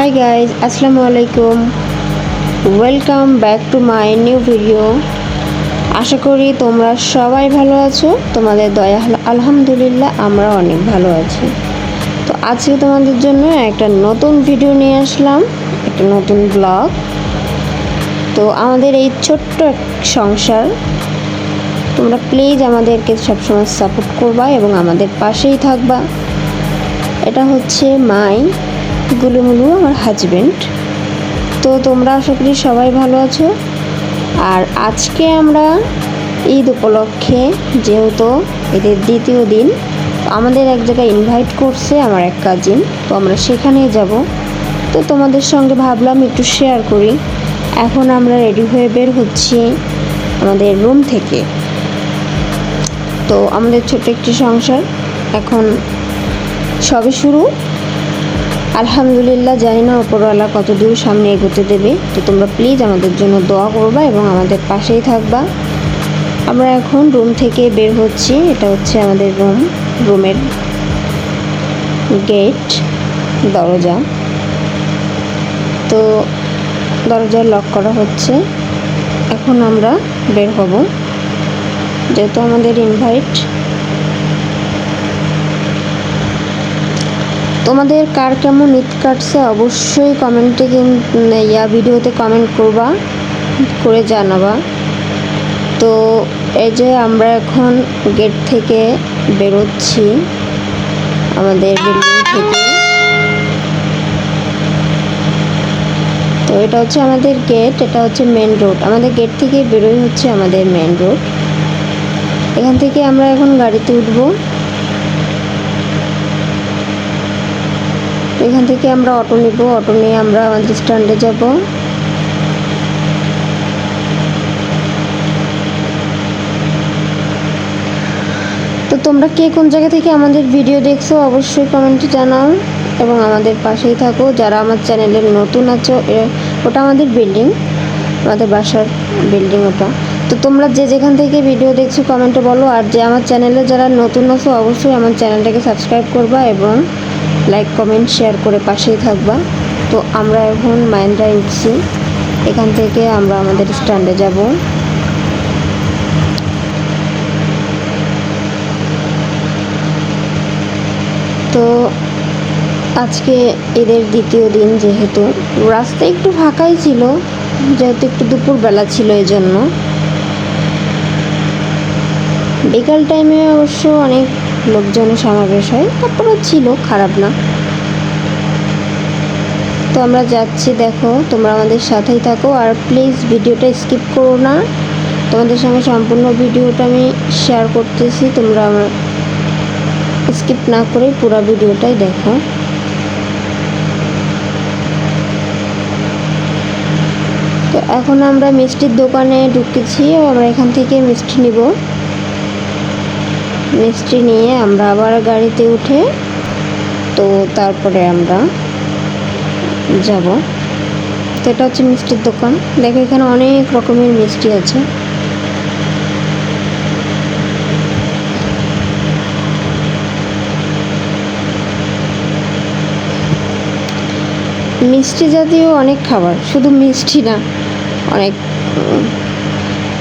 High guys আসসালামু আলাইকুম welcome back to my new video আশা করি তোমরা সবাই ভালো আছো। তোমাদের দয়া আল- আলহামদুলিল্লাহ আমরা অনেক ভালো আছি। তো আজকে তোমাদের জন্য একটা নতুন ভিডিও নিয়ে আসলাম, একটা নতুন ব্লগ তো আমাদের এই ছোট্ট এক সংসার। তোমরা প্লিজ আমাদেরকে সবসময় সাপোর্ট করবা এবং আমাদের পাশেই থাকবা। এটা হচ্ছে মাই গুলুমুলু, আমার হাজবেন্ড তো তোমরা আশা করি সবাই ভালো আছো। আর আজকে আমরা ঈদ উপলক্ষে, যেহেতু এদের দ্বিতীয় দিন, আমাদের এক জায়গায় ইনভাইট করছে আমার এক কাজিন তো আমরা সেখানেই যাব। তো তোমাদের সঙ্গে ভাবলাম একটু শেয়ার করি। এখন আমরা রেডি হয়ে বের হচ্ছি আমাদের রুম থেকে। তো আমাদের ছোট্ট একটি সংসার। এখন সবে শুরু। আলহামদুলিল্লাহ, জানি না ওপরওয়ালা কত দূর সামনে এগোতে দেবে। তো তোমরা প্লিজ আমাদের জন্য দোয়া করবা এবং আমাদের পাশেই থাকবা। আমরা এখন রুম থেকে বের হচ্ছি। এটা হচ্ছে আমাদের রুম রুমের গেট দরজা। তো দরজা লক করা হচ্ছে। এখন আমরা বের হব। যেহেতু আমাদের ইনভাইট তোমাদের কার কেমন ঈদ কাটছে অবশ্যই কমেন্টে ইয়া ভিডিওতে কমেন্ট করবা, করে জানাবা। তো এই যে আমরা এখন গেট থেকে বেরোচ্ছি, আমাদের বিল্ডিং থেকে। তো এটা হচ্ছে আমাদের গেট এটা হচ্ছে মেন রোড আমাদের গেট থেকে বেরোই হচ্ছে আমাদের মেন রোড এখান থেকে আমরা এখন গাড়িতে উঠবো। এখান থেকে আমরা অটো নিব অটো নিয়ে আমরা আমাদের স্ট্যান্ডে যাব। তো তোমরা কে কোন জায়গা থেকে আমাদের ভিডিও দেখছ, অবশ্যই কমেন্টে জানাও এবং আমাদের পাশেই থাকো। যারা আমার চ্যানেলের নতুন আছো ওটা আমাদের বিল্ডিং আমাদের বাসার বিল্ডিং ওটা। তো তোমরা যে যেখান থেকে ভিডিও দেখছ কমেন্টে বলো। আর যে আমার চ্যানেলে যারা নতুন আছো, অবশ্যই আমার চ্যানেলটাকে সাবস্ক্রাইব করবা এবং লাইক কমেন্ট শেয়ার করে পাশেই থাকবা। তো আমরা এখন মাইন্ডায় উঠছি এখান থেকে আমরা আমাদের স্ট্যান্ডে যাব। তো আজকে এদের দ্বিতীয় দিন যেহেতু, রাস্তা একটু ফাঁকাই ছিল, যেহেতু একটু দুপুরবেলা ছিল এই জন্য বিকাল টাইমে অবশ্য অনেক লোকজনের সমাবেশ হয়, তারপরেও ছিল, খারাপ না। তো আমরা যাচ্ছি, দেখো, তোমরা আমাদের সাথেই থাকো, আর প্লিজ ভিডিওটা স্কিপ করো না। তোমাদের সঙ্গে সম্পূর্ণ ভিডিওটা আমি শেয়ার করতেছি, তোমরা আমার স্কিপ না করে পুরো ভিডিওটাই দেখো। তো এখন আমরা মিষ্টির দোকানে ঢুকেছি, আমরা এখান থেকে মিষ্টি নিব। মিষ্টি নিয়ে আমরা আবার গাড়িতে উঠে তো তারপরে আমরা যাব। তো এটা হচ্ছে মিষ্টির দোকান। দেখো, এখানে অনেক রকমের মিষ্টি আছে। মিষ্টি জাতীয় অনেক খাবার, শুধু মিষ্টি না, অনেক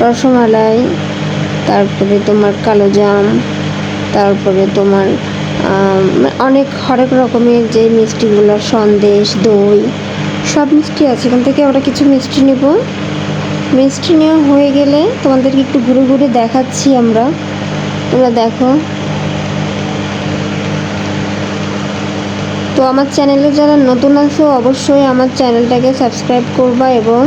রসমালাই, তারপরে তোমার কালো জাম তারপরে তোমার অনেক, হরেক রকমের যে মিষ্টিগুলো, সন্দেশ, দই, সব মিষ্টি আছে। এখান থেকে আমরা কিছু মিষ্টি নেব। মিষ্টি নেওয়া হয়ে গেলে তোমাদেরকে একটু ঘুরে ঘুরে দেখাচ্ছি আমরা। তোমরা দেখো। তো আমার চ্যানেলে যারা নতুন আছো, অবশ্যই আমার চ্যানেলটাকে সাবস্ক্রাইব করবা এবং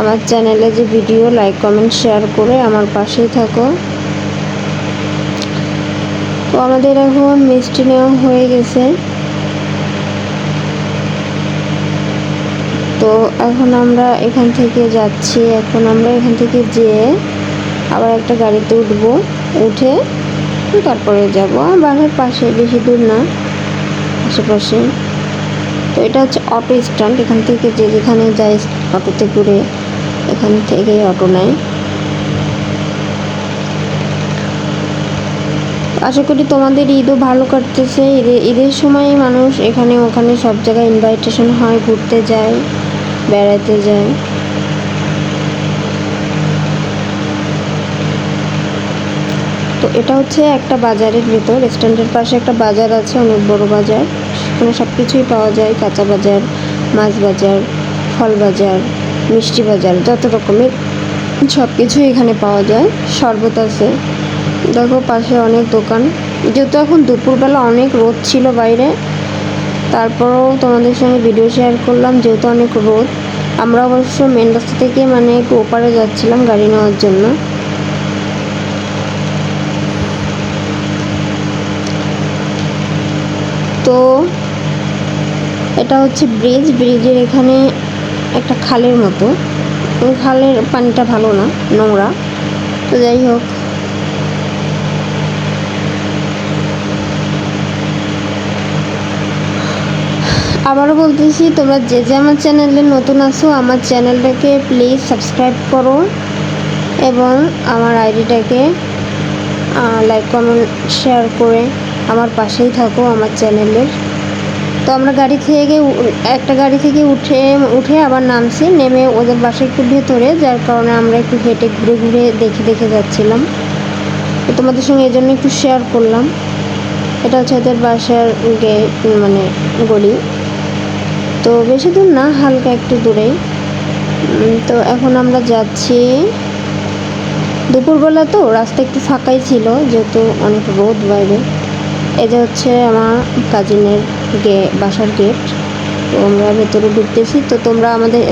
আমার চ্যানেলে যে ভিডিও লাইক কমেন্ট শেয়ার করে আমার পাশেই থাকো। তো আমাদের এখন মিষ্টি নেওয়া হয়ে গেছে। তো এখন আমরা এখান থেকে যাচ্ছি। এখন আমরা এখান থেকে যেয়ে আবার একটা গাড়িতে উঠবো। উঠে তারপরে যাব। বাসার পাশে বেশি দূর না, আশেপাশে। তো এটা হচ্ছে অটো স্ট্যান্ড। এখান থেকে যে যেখানে যায় অটোতে করে এখান থেকে অটো নেয়। আশা করি তোমাদের ঈদও ভালো কাটতেছে। ঈদে, ঈদের সময় মানুষ এখানে ওখানে সব জায়গায় ইনভাইটেশন হয়, ঘুরতে যায়, বেড়াতে যায়। তো এটা হচ্ছে একটা বাজারের ভেতর স্ট্যান্ডের পাশে একটা বাজার আছে, অনেক বড় বাজার। সেখানে সব কিছুই পাওয়া যায়, কাঁচা বাজার, মাছ বাজার, ফল বাজার, মিষ্টি বাজার, যত রকমের সব কিছুই এখানে পাওয়া যায়, শরবত আছে। দেখো, পাশে অনেক দোকান। যেহেতু এখন দুপুরবেলা অনেক রোদ ছিল বাইরে, তারপরেও তোমাদের সঙ্গে ভিডিও শেয়ার করলাম, যেহেতু অনেক রোদ। আমরা অবশ্য মেন রাস্তা থেকে মানে একটু ওপারে যাচ্ছিলাম গাড়ি নেওয়ার জন্য। তো এটা হচ্ছে ব্রিজ ব্রিজের এখানে একটা খালের মতো। ওই খালের পানিটা ভালো না, নোংরা। তো যাই হোক আবারও বলতেছি, তোমরা যে যে আমার চ্যানেলে নতুন আসো আমার চ্যানেলটাকে প্লিজ সাবস্ক্রাইব করো এবং আমার আইডিটাকে লাইক কমেন্ট শেয়ার করে আমার পাশেই থাকো আমার চ্যানেলের। তো আমরা গাড়ি থেকে একটা গাড়ি থেকে উঠে উঠে আবার নামছি, নেমে ওদের বাসা একটু ভেতরে, যার কারণে আমরা একটু হেঁটে ঘুরে ঘুরে দেখে দেখে যাচ্ছিলাম। তো তোমাদের সঙ্গে এই জন্য একটু শেয়ার করলাম। এটা হচ্ছে ওদের বাসার গেট মানে গলি। তো বেশি দূর না, হালকা একটু দূরেই। তো এখন আমরা যাচ্ছি দুপুরবেলা তো, রাস্তা একটু ফাঁকাই ছিল, যেহেতু অনেক রোদ বাইরে। এটা হচ্ছে আমার কাজিনের গে, বাসার গেট তো আমরা ভেতরে ঢুকতেছি, তো তোমরা আমাদের